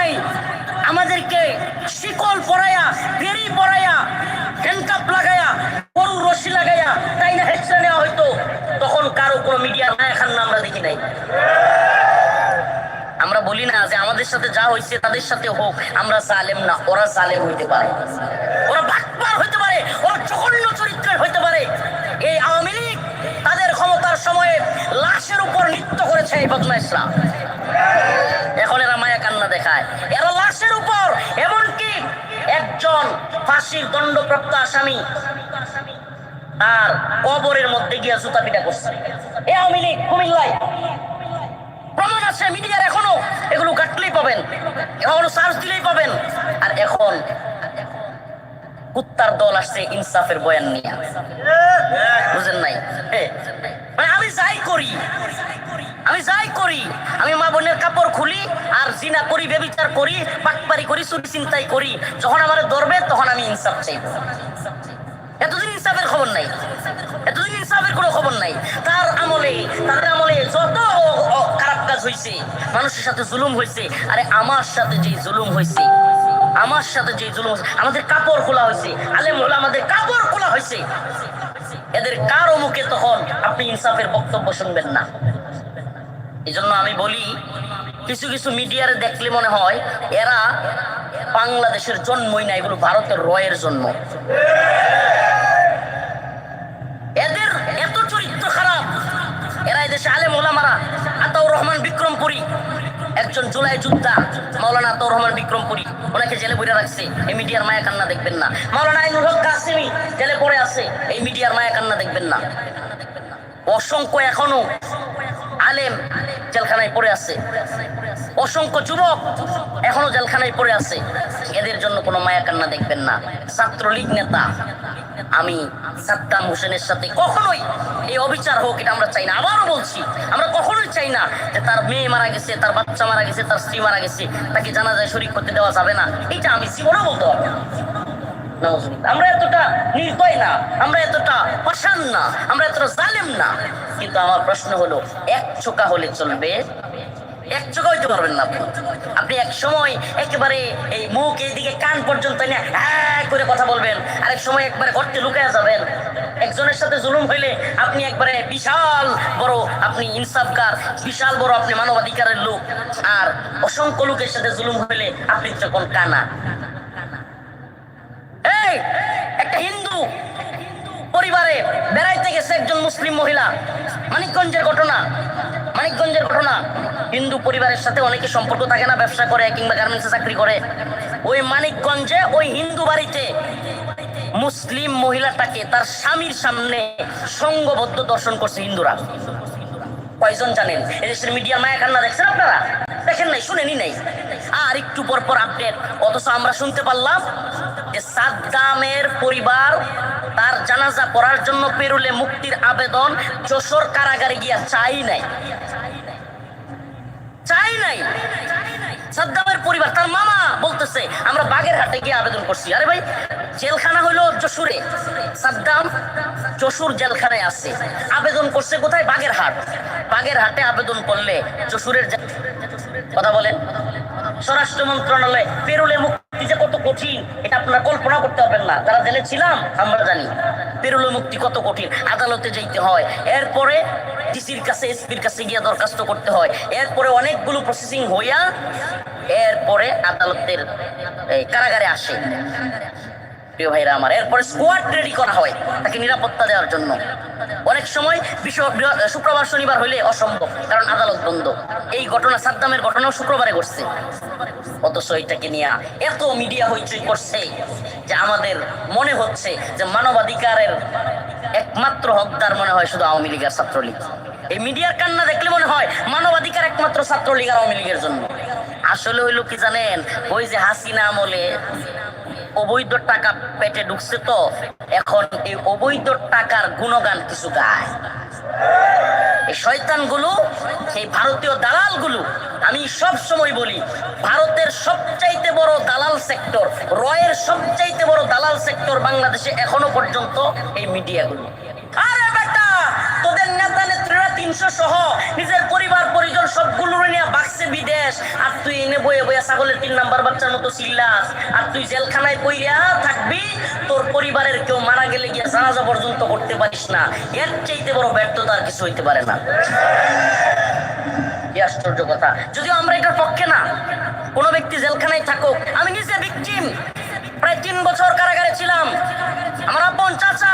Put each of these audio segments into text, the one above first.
নাই। আমাদেরকে শিকল পরাইয়া বেরি পরাইয়া হ্যান্ডকাপ লাগাইয়া গরু রশি লাগাইয়া তাই না হেডসা নেওয়া হইতো। তখন কারও কোনো মিডিয়ার মায়া খান্না আমরা দেখি নাই। আমরা বলি না যে আমাদের সাথে যা হয়েছে তাদের সাথে হোক, আমরা জালেম না, ওরা জালেম হইতে পারে। ওরা বাটপার হইতে পারে, ওরা জঘন্য চরিত্রের হইতে পারে। এই আওয়ামী লীগ তাদের ক্ষমতার সময়ে লাশের উপর নৃত্য করেছে এই বদমাইশরা একজন ফাঁসির দণ্ডপ্রাপ্ত আসামি আর কবরের মধ্যে গিয়া জুতা পিটা করছে। এ আওয়ামী লীগ, কুমিল্লায়। প্রমাণ আছে, মিডিয়ার এখনও। এগুলো কাটলেই পাবেন। এখনও সার্চ দিলেই পাবেন। আর এখন কুত্তার দল আসছে ইনসাফের বয়ান নিয়ে। বুঝেন নাই? মানে আমি যাই করি আমি যাই করি। আমি মা বোনের কাপড় খুলি আর জিনা করি বেবিচার করি পাটপারি করি, চুরি চিন্তাই করি। যখন আমার ধরবে তখন আমি ইনসাফ চাইব। এতদিন ইনসাফের খবর নাই। এতদিন ইনসাফের কোনো খবর নাই। তার আমলে তার আমলে যত খারাপ কাজ হয়েছে মানুষের সাথে জুলুম হয়েছে আরে আমার সাথে যে জুলুম হয়েছে আমার সাথে যে জুলুম আমাদের কাপড় খোলা হয়েছে আলেম হলো আমাদের কাপড় খোলা হয়েছে এদের কারও মুখে তখন আপনি ইনসাফের বক্তব্য শুনবেন না। এই জন্য আমি বলি, কিছু কিছু মিডিয়ারে দেখলে মনে হয় এরা বাংলাদেশের জন্মই না এগুলো ভারতের রয়ের জন্ম। এদের এত চরিত্র খারাপ, এরা এদেশে আলেম ওলামারা, আতাউর রহমান বিক্রমপুরী, একজন জুলাই যোদ্ধা, মাওলানা আতাউর রহমান বিক্রমপুরী, ওনাকে জেলে বইরে রাখছে, এই মিডিয়ার মায়া কান্না দেখবেন না। মাওলানা আইনুল হক কাসিমি জেলে পড়ে আছে, এই মিডিয়ার মায়া কান্না দেখবেন না। অসংখ্য এখনও আলেম জেলখানায় পড়ে আছে। অসংখ্য যুবক এখনও জেলখানায় পড়ে আছে। এদের জন্য কোনো মায়া কান্না দেখবেন না। ছাত্রলীগ নেতা, আমি সাদ্দাম হোসেনের সাথে কখনোই এই অবিচার হোক, এটা আমরা চাই না। আবারও বলছি, আমরা কখনোই চাই না যে তার মেয়ে মারা গেছে, তার বাচ্চা মারা গেছে, তার স্ত্রী মারা গেছে, তাকে জানা যায় শরীর করতে দেওয়া যাবে না। এটা আমি জীবনেও বলতে পারব। আমরা এতটা নির্দয় না, আমরা এতটা পাষাণ না, আমরা এতটা জালেম না। কিন্তু আমার প্রশ্ন হলো, এক চোখা হলে চলবে? এক চোখা হইতে পারবেন না আপনি। এক সময় একেবারে এই মুখ এইদিকে কান পর্যন্ত নিয়ে হ্যাঁ করে কথা বলবেন, আরেক সময় একবারে গর্তে লুকায়া যাবেন। একজনের সাথে জুলুম হইলে আপনি একবারে বিশাল বড়, আপনি ইনসাফকার, বিশাল বড় আপনি মানবাধিকারের লোক। আর অসংখ্য লোকের সাথে জুলুম হইলে আপনি তখন কানা। একটা হিন্দু পরিবারে বেড়াইতে গেছে একজন মুসলিম মহিলা। মানিকগঞ্জের ঘটনা। মানিকগঞ্জের ঘটনা। হিন্দু পরিবারের সাথে অনেকে সম্পর্ক থাকে না, ব্যবসা করে কিংবা গার্মেন্টসে চাকরি করে। ওই মানিকগঞ্জে ওই হিন্দু বাড়িতে মুসলিম মহিলাটাকে তার স্বামীর সামনে সঙ্গবদ্ধ দর্শন করছে হিন্দুরা। কয়জন জানেন? এদেশের মিডিয়া মায়া কান্না দেখছেন আপনারা? দেখেন নাই, শুনেনি নাই? আর একটু পর পর আপডেট অথচ আমরা শুনতে পারলাম সাদ্দামের পরিবার তার জানাজা পড়ার জন্য পেরুলে মুক্তির আবেদন যশোর কারাগারে গিয়া চাই নাই। চাই নাই। সাদ্দামের পরিবার, তার মামা বলতেছে, আমরা বাগেরহাটে গিয়ে আবেদন করছি। আরে ভাই, জেলখানা হইল যশোরে। সাদ্দাম যশোর জেলখানায় আছে। আবেদন করছে কোথায়? বাগেরহাট। বাগেরহাটে আবেদন করলে যশোরের কথা বলেন। স্বরাষ্ট্র মন্ত্রণালয় পেরুলে মুক্তি যে কত কঠিন, এটা আপনারা কল্পনা করতে পারবেন না। তারা জেলে ছিলাম আমরা জানি। পেরুলে মুক্তি কত কঠিন, আদালতে যেতে হয়। এরপরে ডিসির কাছে, এসপির কাছে গিয়ে দরখাস্ত করতে হয়। এরপরে অনেকগুলো প্রসেসিং হইয়া, এরপরে আদালতের কারাগারে আসে। প্রিয় ভাইরা আমার। এরপরে স্কোয়াড রেডি করা হয় তাকে নিরাপত্তা দেওয়ার জন্য। অনেক সময় বিশ্ব- শুক্রবার শনিবার হইলে অসম্ভব, কারণ আদালত বন্ধ। এই ঘটনা, সাদ্দামের ঘটনাও শুক্রবারে ঘটছে। অথচ এটাকে নিয়ে এত মিডিয়া হইচই করছে যে আমাদের মনে হচ্ছে যে মানবাধিকারের একমাত্র হকদার মনে হয় শুধু আওয়ামী লীগের ছাত্রলীগ। এই মিডিয়ার কান্না দেখলে মনে হয় মানবাধিকার একমাত্র ছাত্রলীগ আওয়ামী লীগের জন্য। আসলে হইল কি জানেন, ওই যে হাসিনা আমলে অবৈধ টাকা পেটে ঢুকছে তো, এখন এই অবৈধ টাকার গুণগান কিছু গায়। এই শয়তানগুলো, এই ভারতীয় দালালগুলো, আমি সব সময় বলি, ভারতের সবচাইতে বড় দালাল সেক্টর, রয়ের সবচাইতে বড় দালাল সেক্টর বাংলাদেশে এখনও পর্যন্ত এই মিডিয়াগুলো। আরে বেটা, তোদের নেতা তিনশো সহ নিজের পরিবার, পরিজন সবগুলো নিয়ে বাক্সে বিদেশ। আর তুই এনে বয়ে বয়ে ছাগলের তিন নাম্বার বাচ্চার মতো চিল্লাস। আর তুই জেলখানায় বইয়া থাকবি, তোর পরিবারের কেউ মারা গেলে গিয়ে জানাজা পর্যন্ত করতে পারিস না। এর চাইতে বড় ব্যর্থতা আর কিছু হইতে পারে না। আশ্চর্য কথা। যদিও আমরা এটার পক্ষে না, কোন ব্যক্তি জেলখানায় থাকুক, আমি নিজে প্রায় তিন বছর কারাগারে ছিলাম। আমার আপন চাচা।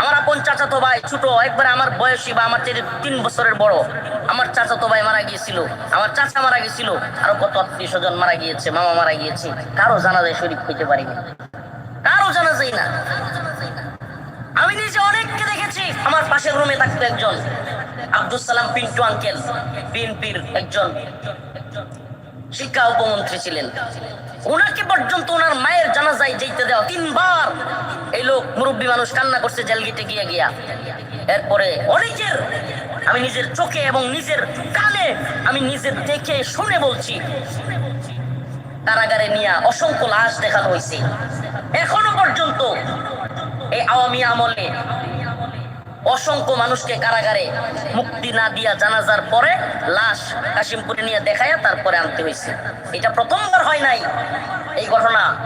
আমার আপন চাচা তো ভাই ছোট, একবারে আমার বয়সী বা আমার চেয়ে তিন বছরের বড়। আমার চাচা তো ভাই মারা গিয়েছিল। আমার চাচা মারা গিয়েছিল। আরও কত আত্মীয় স্বজন মারা গিয়েছে, মামা মারা গিয়েছে। কারও জানা যায় শরীর হইতে পারিনি। কারও জানা যায় না। আমি নিজে অনেককে দেখেছি। আমার পাশের রুমে থাকতো একজন। আব্দুল সালাম পিন্টু আঙ্কেল, বিএনপির একজন শিক্ষা উপমন্ত্রী ছিলেন। ওনাকে পর্যন্ত ওনার মায়ের জানাজায় যেতে দেওয়া তিনবার এই লোক মুরব্বী মানুষ কান্না করছে, জেল গিয়ে গিয়া। এরপরে অনেকের আমি নিজের চোখে এবং নিজের কানে আমি নিজে দেখে শুনে বলছি, কারাগারে নিয়ে অসংখ্য লাশ দেখানো হয়েছে এখনও পর্যন্ত এই আওয়ামী আমলে অসংখ্য মানুষকে কারাগারে মুক্তি না দিয়া জানাজার পরে লাশ কাশিমপুরে নিয়ে দেখায়া তারপরে আনতে হয়েছে এটা প্রথমবার হয় নাই। এই ঘটনা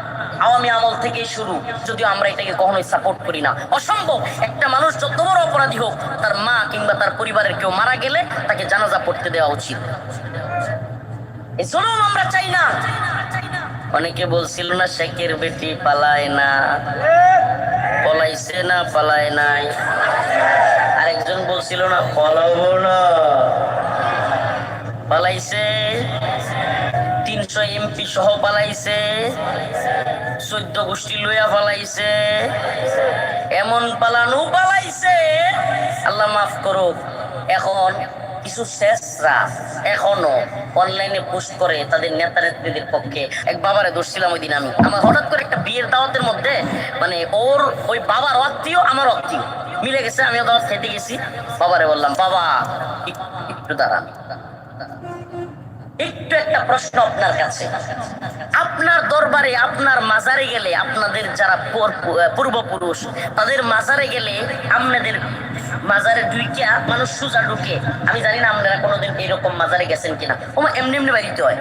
আওয়ামী আমল থেকেই শুরু। যদিও আমরা এটাকে কখনোই সাপোর্ট করি না। অসম্ভব! একটা মানুষ যত বড় অপরাধী হোক, তার মা কিংবা তার পরিবারের কেউ মারা গেলে তাকে জানাজা পড়তে দেওয়া উচিত। আমরা চাই না। অনেকে বলছিল না, শেখের বেটি পালায় না। পলাইছে না, পালায় নাই। আরেকজন বলছিল না, পলাবো না। পালাইছে। তিনশো এমপি সহ পালাইছে। চোদ্দ গোষ্ঠী লইয়া পালাইছে। এমন পালানো পালাইছে। আল্লাহ মাফ করুক, এখন কিছু শেষরা এখনও অনলাইনে পোস্ট করে তাদের নেতা নেত্রীদের পক্ষে। এক বাবারে ধরছিলাম ওই দিন আমি। আমার হঠাৎ করে একটা বিয়ের দাওয়াতের মধ্যে মানে ওর ওই বাবার আত্মীয় আমার আত্মীয় মিলে গেছে, আমিও দাওয়াত খেতে গেছি। বাবারে বললাম, বাবা, একটু দাঁড়ান। একটু একটা প্রশ্ন আপনার কাছে। আপনার দরবারে, আপনার মাজারে গেলে আপনাদের যারা পূর্বপুরুষ, তাদের মাজারে গেলে আপনাদের মাজারে ঢুইকিয়া মানুষ সুজা ঢুকে। আমি জানি না আপনারা কোনোদিন এরকম মাজারে গেছেন কিনা। ও এমনি এমনি বাড়িতে হয়।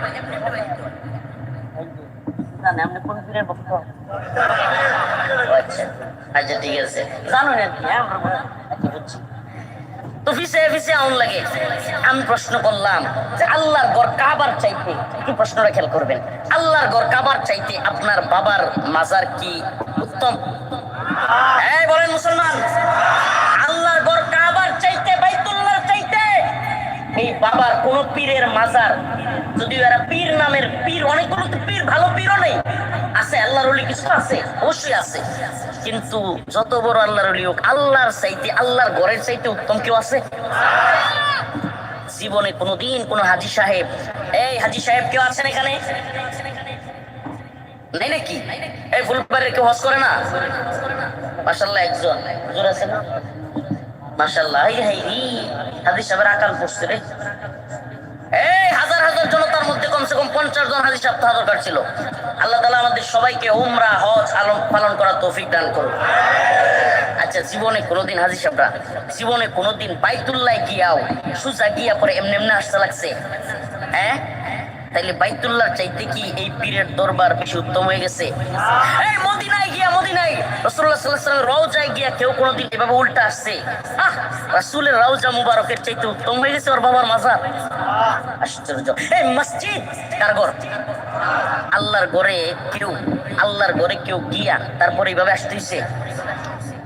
কোন? আচ্ছা আচ্ছা ঠিক আছে। আমি প্রশ্ন করলাম যে আল্লাহর ঘর কাবার চাইতে কি প্রশ্নটা খেয়াল করবেন। আল্লাহর ঘর কাবার চাইতে আপনার বাবার মাজার কি উত্তম? হ্যাঁ বলেন মুসলমান। বাবার কোন পীরের মাজার, যদিও এরা পীর নামের পীর, অনেকগুলো তো পীর, ভালো পীরও নেই। আছে, আল্লাহর ওলি কিছু আছে? অবশ্যই আছে। কিন্তু যত বড় আল্লাহর ওলি হোক, আল্লাহর চাইতে, আল্লাহর ঘরের চাইতে উত্তম কেউ আছে? জীবনে কোনোদিন কোনো হাজি সাহেব, এই হাজি সাহেব কেউ আছেন এখানে? নাই নাকি? এই ফুলবাড়ির কেউ হজ করে না? মাসাল্লাহ একজন। হুজুর আছে না? মাসাল্লাহ হাজি সাহেবের আকাল পড়ছে রে। এই হাজার হাজার জনতার মধ্যে কমসে কম পঞ্চাশ জন হাজি সপ্তাহ দরকার ছিল। আল্লাহ তালা আমাদের সবাইকে উমরা, হজ, আলম পালন করার তৌফিক দান করুন আচ্ছা জীবনে কোনোদিন হাজি সাহেবরা, জীবনে কোনোদিন বাইতুল্লাহ গিয়াও, সুজা গিয়া পরে এমনি এমনি আসতে লাগছে। হ্যাঁ? তাইলে বাইতুল্লাহ চাইতে কি এই পীরের দরবার বেশি উত্তম হয়ে গেছে? এই মদিনায় গিয়া, মদিনায়। আলাইহি ওয়াসাল্লাম রওজায় গিয়া কেউ কোনোদিন এভাবে উল্টা আসছে। আহ, রাসূলের রওজা মুবারকের চাইতে উত্তম হয়ে গেছে ওর বাবার মাজার। আশ্চর্য। এই মসজিদ কার ঘর? আল্লাহর ঘরে কেউ, আল্লাহর ঘরে কেউ গিয়া তারপরে এইভাবে আসতেছে?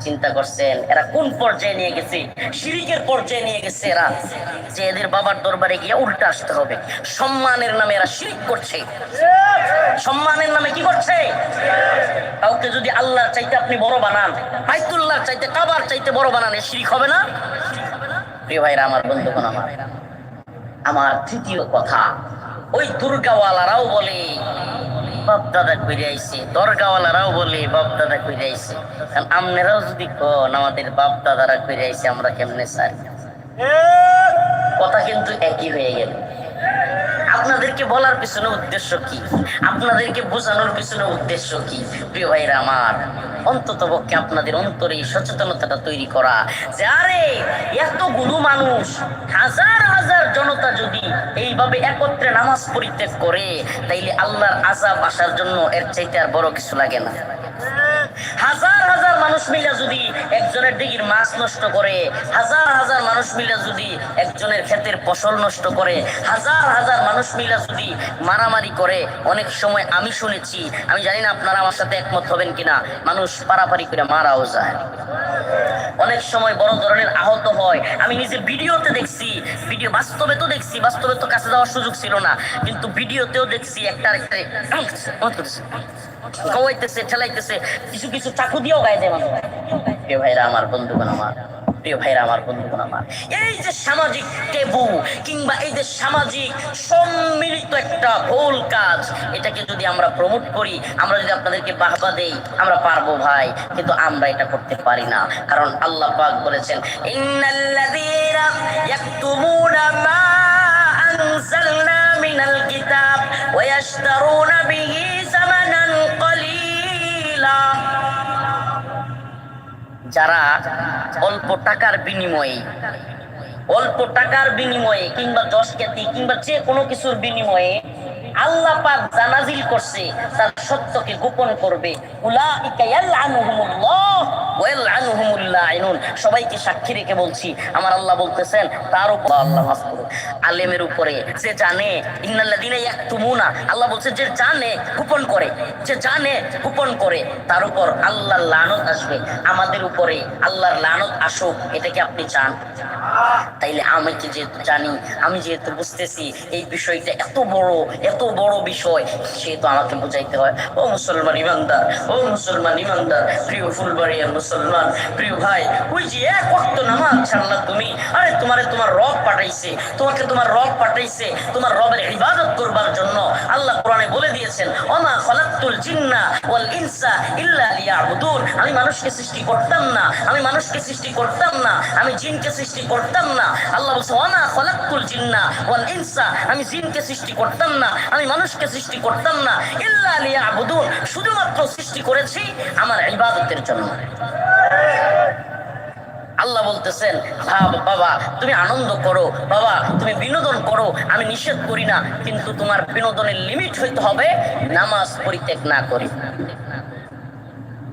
চিন্তা করছেন? এরা কোন পর্যায়ে নিয়ে গেছে? শিরিকের পর্যায়ে নিয়ে গেছে এরা। যে এদের বাবার দরবারে গিয়ে উল্টা আসতে হবে। সম্মানের নামে এরা শিরিক করছে। সম্মানের নামে কি করছে? কাউকে যদি আল্লাহর চাইতে আপনি বড় বানান বাইতুল্লাহর চাইতে, কাবার চাইতে বড় বানান শিরিক হবে না? প্রিয় ভাইরা, আমার বন্ধুগণ আমার। আমার তৃতীয় কথা, ওই দুর্গাওয়ালারাও বলে বাপ দাদা কইরে আইছে দরগাওয়ালারাও বলে বাপ দাদা কইরে আইছে। কারণ আমনেরাও যদি কন আমাদের বাপ দাদারা কইরে আইছে আমরা কেমনে চাই কথা কিন্তু একই হয়ে গেল। আপনাদেরকে বলার পিছনে উদ্দেশ্য কি? আপনাদেরকে বোঝানোর পিছনে উদ্দেশ্য কি? প্রিয় ভাইরা আমার, অন্তত পক্ষে আপনাদের অন্তরে সচেতনতাটা তৈরি করা। যে আরে, এতগুলো মানুষ, হাজার হাজার জনতা যদি এইভাবে একত্রে নামাজ পরিত্যাগ করে, তাইলে আল্লাহর আজাব আসার জন্য এর চাইতে আর বড় কিছু লাগে না। হাজার হাজার মানুষ মিলে যদি একজনের দিঘির মাছ নষ্ট করে, হাজার হাজার মানুষ মিলে যদি একজনের ক্ষেতের ফসল নষ্ট করে, হাজার হাজার মানুষ মিলে যদি মারামারি করে, অনেক সময় আমি শুনেছি, আমি জানি না আপনারা আমার সাথে একমত হবেন কিনা, মানুষ পারাপারি করে মারাও যায়। অনেক সময় বড় ধরনের আহত হয়। আমি নিজে ভিডিওতে দেখছি, ভিডিও বাস্তবে তো দেখছি, বাস্তবে তো কাছে যাওয়ার সুযোগ ছিল না, কিন্তু ভিডিওতেও দেখছি একটা আরেকটা ঠেলাইতেছে কিছু কিছু চাকু দিয়েও গায়ে দেয় মানুষ। প্রিয় ভাইরা আমার বন্ধুগণ আমার, প্রিয় ভাইরা আমার বন্ধুগণ আমার, এই যে সামাজিক টেবু কিংবা এই যে সামাজিক সম্মিলিত একটা ভুল কাজ, এটাকে যদি আমরা প্রমোট করি, আমরা যদি আপনাদেরকে বাহবা দেই, আমরা পারব ভাই, কিন্তু আমরা এটা করতে পারি না। কারণ আল্লাহ পাক বলেছেন, ইন্নাল্লাযীনা ইয়াকতুমুনা মা আনজালনা মিনাল কিতাব ওয়া বিহি যারা অল্প টাকার বিনিময়ে, অল্প টাকার বিনিময়ে কিংবা দশ খ্যাতি কিংবা যে কোনো কিছুর বিনিময়ে আল্লাহ পাক জানাজিল করছে তার সত্যকে গোপন করবে। সবাইকে সাক্ষী রেখে বলছি, আমার আল্লাহ বলতেছেন, তার উপর আল্লাহ মাফ করুন আলেমের উপরে যে জানে, ইন্নাল্লাযিনা ইয়াকতুমুনা, আল্লাহ বলছে, যে জানে, গোপন করে। যে জানে, গোপন করে, তার উপর আল্লাহর লানত আসবে। আমাদের উপরে আল্লাহর লানত আসুক, এটা কি আপনি চান? তাইলে আমি কি যেহেতু জানি, আমি যেহেতু বুঝতেছি, এই বিষয়টা এত বড়, এত বড় বিষয় সেহেতু আমাকে বুঝাইতে হয়। ও মুসলমান ইমানদার, ও মুসলমান ইমানদার, প্রিয় ফুলবাড়িয়ার মুসলমান, প্রিয় ভাই, ওই যে এক ওয়াক্ত নামাজ ছাড়লা তুমি, আরে তোমারে তোমার রব পাঠাইছে, তোমাকে তোমার রব পাঠাইছে, তোমার রবের ইবাদত করবার জন্য আল্লাহ কোরআনে বলে দিয়েছেন, ওমা খলাকতুল জিন্না ওয়াল ইনসা ইল্লা লিয়াবুদুন। আমি মানুষকে সৃষ্টি করতাম না, আমি মানুষকে সৃষ্টি করতাম না, আমি জিনকে সৃষ্টি করতাম না। আল্লাহ বলছে, ওমা খলাকতুল জিন্না ওয়াল ইনসা, আমি জিনকে সৃষ্টি করতাম না আমি মানুষকে সৃষ্টি করতাম না। ইল্লা লিয়া আবুদুন শুধুমাত্র সৃষ্টি করেছি আমার ইবাদতের জন্য। আল্লাহ বলতেছেন "ভাব- বাবা, তুমি আনন্দ করো। বাবা, তুমি বিনোদন করো। আমি নিষেধ করি না, কিন্তু তোমার বিনোদনের লিমিট হইতে হবে নামাজ পরিত্যাগ না করি।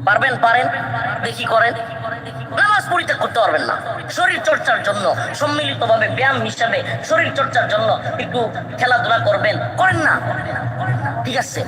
পারবেন, পারেন, দেখি করেন। নামাজ পরিত্যাগ করতে পারবেন না। শরীর চর্চার জন্য, সম্মিলিতভাবে ব্যায়াম হিসাবে শরীর চর্চার জন্য একটু খেলাধুলা করবেন। করেন না? ঠিক আছে।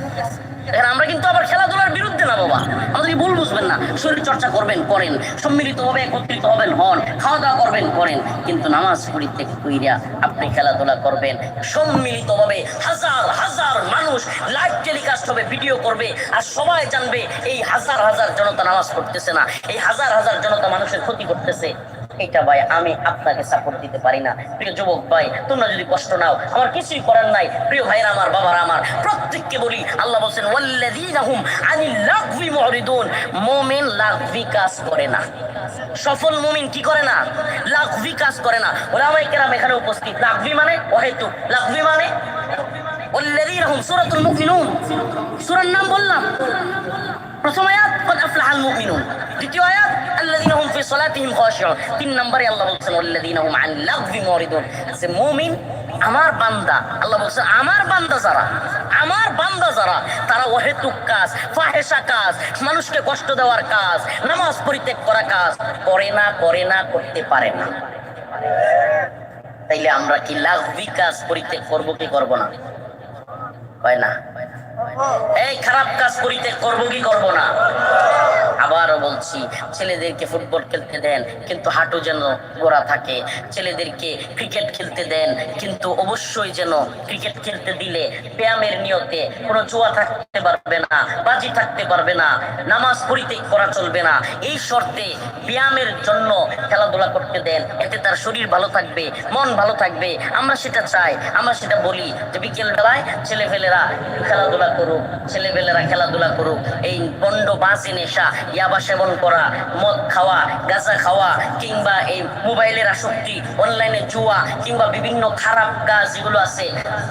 আমরা কিন্তু আবার খেলাধুলার বিরুদ্ধে না, বাবা। আমাদের ভুল বুঝবেন না। শরীর চর্চা করবেন, করেন। সম্মিলিত ভাবে একত্রিত হবেন, হন। খাওয়া দাওয়া করবেন, করেন। কিন্তু নামাজ পড়িতে কইরা আপনি খেলাধুলা করবেন। সম্মিলিত ভাবে হাজার হাজার মানুষ লাইভ টেলিকাস্ট হবে ভিডিও করবে। আর সবাই জানবে, এই হাজার হাজার জনতা নামাজ পড়তেছে না। এই হাজার হাজার জনতা মানুষের ক্ষতি করতেছে। এটা ভাই, আমি আপনাকে সাপোর্ট দিতে পারি না। প্রিয় যুবক ভাই, তোমরা যদি কষ্ট নাও, আমার কিছুই করার নাই। প্রিয় ভাইরা আমার, বাবারা আমার, প্রত্যেককে বলি, আল্লাহ বলছেন, ওয়াল্লাযীনা হুম আনিল লাগভি মুরিদুন মুমিন লাগভি কাজ করে না। সফল মুমিন কি করে না? লাগভি কাজ করে না। ওলামায়ে কেরাম এখানে উপস্থিত। লাগভি মানে? অহেতুক লাগভি মানে? ওয়াল্লাযীনা হুম সূরাতুল মুমিনুন। সূরার নাম বললাম। প্রথম আয়াত, কদ আফলাহাল মুমিনুন দ্বিতীয় আয়াত, আল্লাযীনা হুম ফি সালাতিহিম খাশিউন তিন নম্বরে আল্লাহ বলছেন আল্লাযীনা হুম আন লাগবি মুরিদুন যে মুমিন, আমার বান্দা, আল্লাহ বলছেন, আমার বান্দা যারা, আমার বান্দা যারা, তারা অহেতুক কাজ ফাহেসা কাজ, মানুষকে কষ্ট দেওয়ার কাজ, নামাজ পরিত্যাগ করা কাজ, করে না করে না, করতে পারে না। তাইলে আমরা কি লাগবি কাজ পরিত্যাগ করব, কি করব না? হয় না? এই খারাপ কাজ করিতে করব কি করব না? আবারও ছেলেদেরকে ফুটবল খেলতে দেন, কিন্তু হাঁটু যেন গোড়া থাকে। ছেলেদেরকে ক্রিকেট খেলতে দেন, কিন্তু অবশ্যই যেন ক্রিকেট খেলতে দিলে ব্যায়ামের নিয়তে কোনো জুয়া থাকতে পারবে না, বাজি থাকতে পারবে না, নামাজ পড়িতে করা চলবে না। এই শর্তে ব্যায়ামের জন্য খেলাধুলা করতে দেন, এতে তার শরীর ভালো থাকবে, মন ভালো থাকবে। আমরা সেটা চাই, আমরা সেটা বলি যে বিকেল বেলায় ছেলে ফেলেরা খেলাধুলা করুক ছেলেবেলেরা খেলাধুলা করুক। এই বন্ড বাসি নেশা, ইয়াবা সেবন করা, মদ খাওয়া, গাঁজা খাওয়া, কিংবা এই মোবাইলের আসক্তি, অনলাইনে জুয়া, কিংবা বিভিন্ন খারাপ কাজ যেগুলো আছে,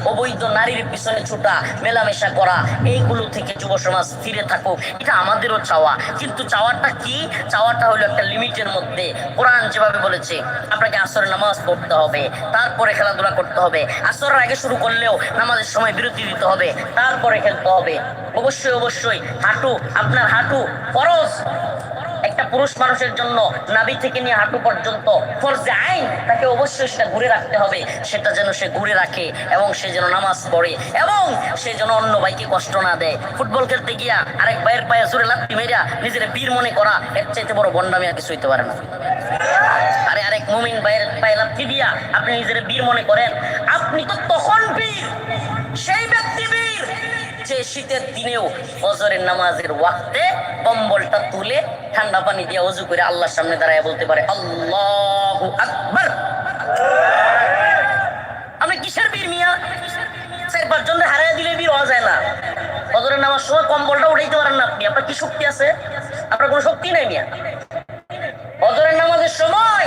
অবৈধ নারীর পিছনে ছুটা, মেলামেশা করা, এইগুলো থেকে যুব সমাজ ফিরে থাকুক, এটা আমাদেরও চাওয়া। কিন্তু চাওয়াটা কি? চাওয়াটা হলো একটা লিমিটের মধ্যে। কোরআন যেভাবে বলেছে, আপনাকে আসরের নামাজ পড়তে হবে, তারপরে খেলাধুলা করতে হবে। আসরের আগে শুরু করলেও নামাজের সময় বিরতি দিতে হবে, তারপরে খেলতে হবে। অবশ্যই অবশ্যই, হাঁটু, আপনার হাঁটু, ফরজ। একটা পুরুষ মানুষের জন্য নাভি থেকে নিয়ে হাঁটু পর্যন্ত ফরজে আইন, তাকে অবশ্যই সেটা ঘুরে রাখতে হবে। সেটা যেন সে ঘুরে রাখে এবং সে যেন নামাজ পড়ে এবং সে যেন অন্য ভাইকে কষ্ট না দেয়। ফুটবল খেলতে গিয়া আরেক ভাইয়ের পায়ে জোরে লাত্তি মেরা নিজের বীর মনে করা এর চাইতে বড় বন্ডামি আর কিছু হইতে পারে না। আরে আরেক মুমিন ভাইয়ের পায়ে লাত্তি দিয়া আপনি নিজের বীর মনে করেন, আপনি তো তখন বীর সেই ব্যক্তি বীর যে শীতের দিনেও ফজরের নামাজের ওয়াক্তে কম্বলটা তুলে ঠান্ডা পানি দিয়ে অজু করে আল্লাহর সামনে দাঁড়ায় বলতে পারে, আল্লাহু আকবার। আমি কিসের বীর মিয়া? চার পাঁচজন হারাই দিলে বীর হওয়া যায় না। ফজরের নামাজ সময় কম্বলটা উঠাইতে পারেন না আপনি। আপনার কি শক্তি আছে? আপনার কোনো শক্তি নাই মিয়া। ফজরের নামাজের সময়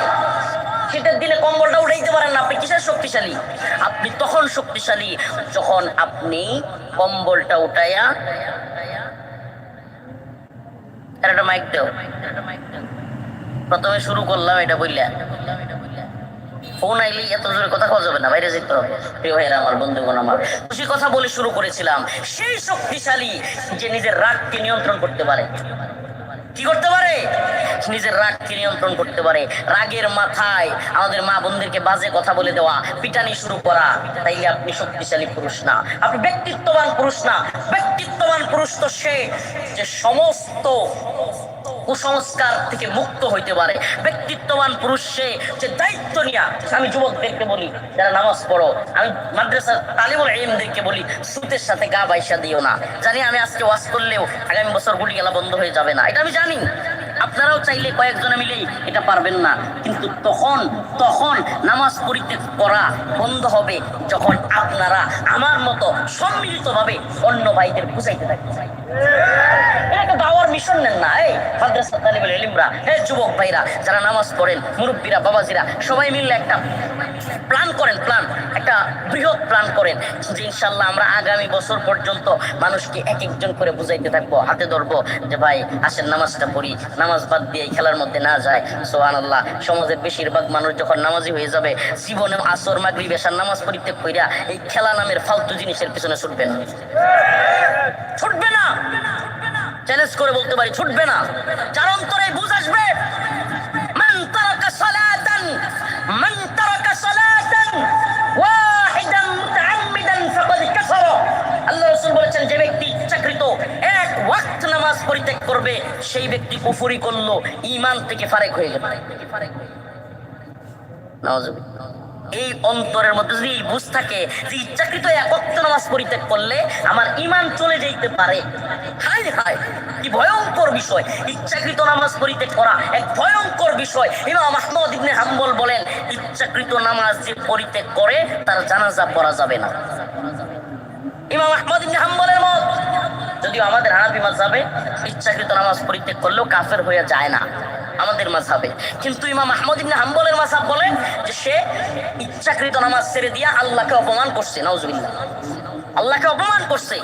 শীতের দিনে কম্বলটা উঠাইতে পারেন না। আপনি কিসের শক্তিশালী? তখন শক্তিশালী। যখন আপনি কম্বলটা উঠাইয়া একটা মাইক প্রথমে শুরু করলাম, এটা ফোন আইলে এত জোরে কথা কওয়া যাবে না, বাইরে যেতে হবে। প্রিয় ভাইরা আমার বন্ধুগণ, আমার খুশি কথা বলে শুরু করেছিলাম। সেই শক্তিশালী যে নিজের রাগকে নিয়ন্ত্রণ করতে পারে। কি করতে পারে? নিজের রাগকে নিয়ন্ত্রণ করতে পারে। রাগের মাথায় আমাদের মা বোনদেরকে বাজে কথা বলে দেওয়া, পিটানি শুরু করা, তাইলে আপনি শক্তিশালী পুরুষ না। আপনি ব্যক্তিত্ববান পুরুষ না। ব্যক্তিত্ববান পুরুষ তো সে যে সমস্ত কুসংস্কার থেকে মুক্ত হইতে পারে। ব্যক্তিত্ববান পুরুষে সে যে দায়িত্ব নিয়া আমি যুবকদেরকে বলি, যারা নামাজ পড়ো, আমি মাদ্রাসার তালিমুল এমদেরকে বলি সুতের সাথে গা বাইসা দিও না। জানি আমি আজকে ওয়াজ করলেও আগামী বছর গুলি গেলা বন্ধ হয়ে যাবে না। এটা আমি জানি। আপনারাও চাইলে কয়েকজনে মিলেই এটা পারবেন না। কিন্তু তখন তখন নামাজ পড়িতে করা বন্ধ হবে যখন আপনারা আমার মতো সম্মিলিতভাবে অন্য ভাইদের বুঝাইতে যুবক ভাইরা, যারা নামাজ পড়েন বাবাজিরা, সবাই মিলে একটা প্ল্যান করেন, প্ল্যান, একটা বৃহৎ করেন যে আমরা আগামী বছর পর্যন্ত মানুষকে এক একজন করে বুঝাইতে থাকব, হাতে ধরবো যে ভাই আসেন নামাজটা পড়ি, নামাজ বাদ দিয়ে খেলার মধ্যে না যায়। সোহান আল্লাহ সমাজের বেশিরভাগ মানুষ যখন নামাজি হয়ে যাবে জীবনে আসর মাগরি বেশার নামাজ পড়িতে কইরা এই খেলা নামের ফালতু জিনিসের পিছনে ছুটবে না। ছুটবে না! চ্যালেঞ্জ করে বলতে পারি, ছুটবে না। যার অন্তরে বুঝ আসবে পরিত্যাগ করবে, সেই ব্যক্তি কুফরি করল, ঈমান থেকে ফারেক হয়ে গেল। এই অন্তরের মধ্যে যদি বুঝ থাকে যে ইচ্ছাকৃত একত্র নামাজ পরিত্যাগ করলে আমার ইমান চলে যাইতে পারে। হায় হায়, কি ভয়ঙ্কর বিষয়। ইচ্ছাকৃত নামাজ পরিত্যাগ করা এক ভয়ঙ্কর বিষয়। ইমাম আহমদ ইবনে হাম্বল বলেন ইচ্ছাকৃত নামাজ যে পরিত্যাগ করে, তার জানাজা পড়া যাবে না। ইমাম আহমদ ইবনে হাম্বলের মত যদিও আমাদের হানাফি মাঝাবে ইচ্ছাকৃত নামাজ পরিত্যাগ করলেও কাফের হয়ে যায় না আমাদের মাঝাবে কিন্তু ইমাম আহমদ ইবনে হাম্বলের মাঝাব বলে যে সে ইচ্ছাকৃত নামাজ ছেড়ে দিয়া আল্লাহকে অপমান করছে, নাউজুবিল্লাহ। আল্লাহকে অপমান করছে।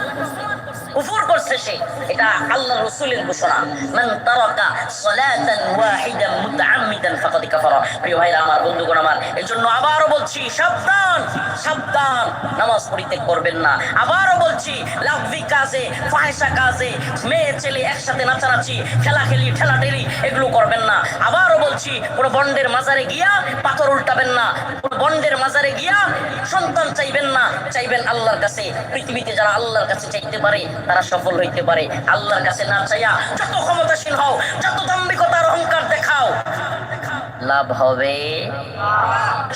কুফর করছে সে। এটা আল্লাহ রাসূলের ঘোষণা। মান তারাকা সালাতান ওয়াহিদান মুতাআম্মিদান ফাকাদ কাফারা। প্রিয় ভাইরা আমার, বন্ধুগণ আমার এজন্য আবারও বলছি, সাবধান সাবধান। নামাজ পড়িতে করবেন না। আবারও বলছি লাভি কাজে, ফাহিশা কাজে, মেয়ে ছেলে একসাথে নাচানাচি খেলাখেলি ঠেলাঠেলি, এগুলো করবেন না। আবারও বলছি, কোনো বন্ডের মাজারে গিয়া পাথর উল্টাবেন না। কোনো বন্ডের মাজারে গিয়া সন্তান চাইবেন না। চাইবেন আল্লাহর কাছে। পৃথিবীতে যারা আল্লাহর কাছে চাইতে পারে তারা সফল হইতে পারে। আল্লাহর কাছে না চাইয়া যত ক্ষমতাশীল হও, যত দাম্ভিকতার অহংকার দেখাও। লাভ হবে।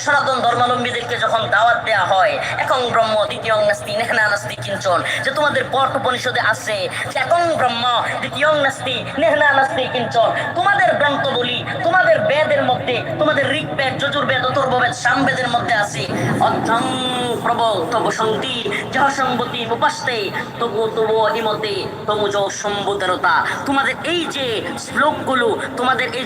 সনাতন ধর্মাবলম্বীদেরকে যখন দাওয়াত দেয়া হয়, একং ব্রহ্ম, দ্বিতীয় নাস্তি নেহনা নাস্তি কিঞ্চন, যে তোমাদের পট উপনিষদে আছে যে একং ব্রহ্ম, দ্বিতীয় নাস্তি নেহনা নাস্তি কিঞ্চন, তোমাদের গ্রন্থ বলি তোমাদের বেদের মধ্যে, তোমাদের ঋগ্বেদ, যজুর্বেদ অথর্ববেদ সামবেদের মধ্যে আছে। অধ্যং প্রবল তব সন্ধি যাহ সম্বতি উপাস্তে তবু তবু ইমতে, তমুজ সম্বুদরতা তোমাদের এই যে শ্লোকগুলো, তোমাদের এই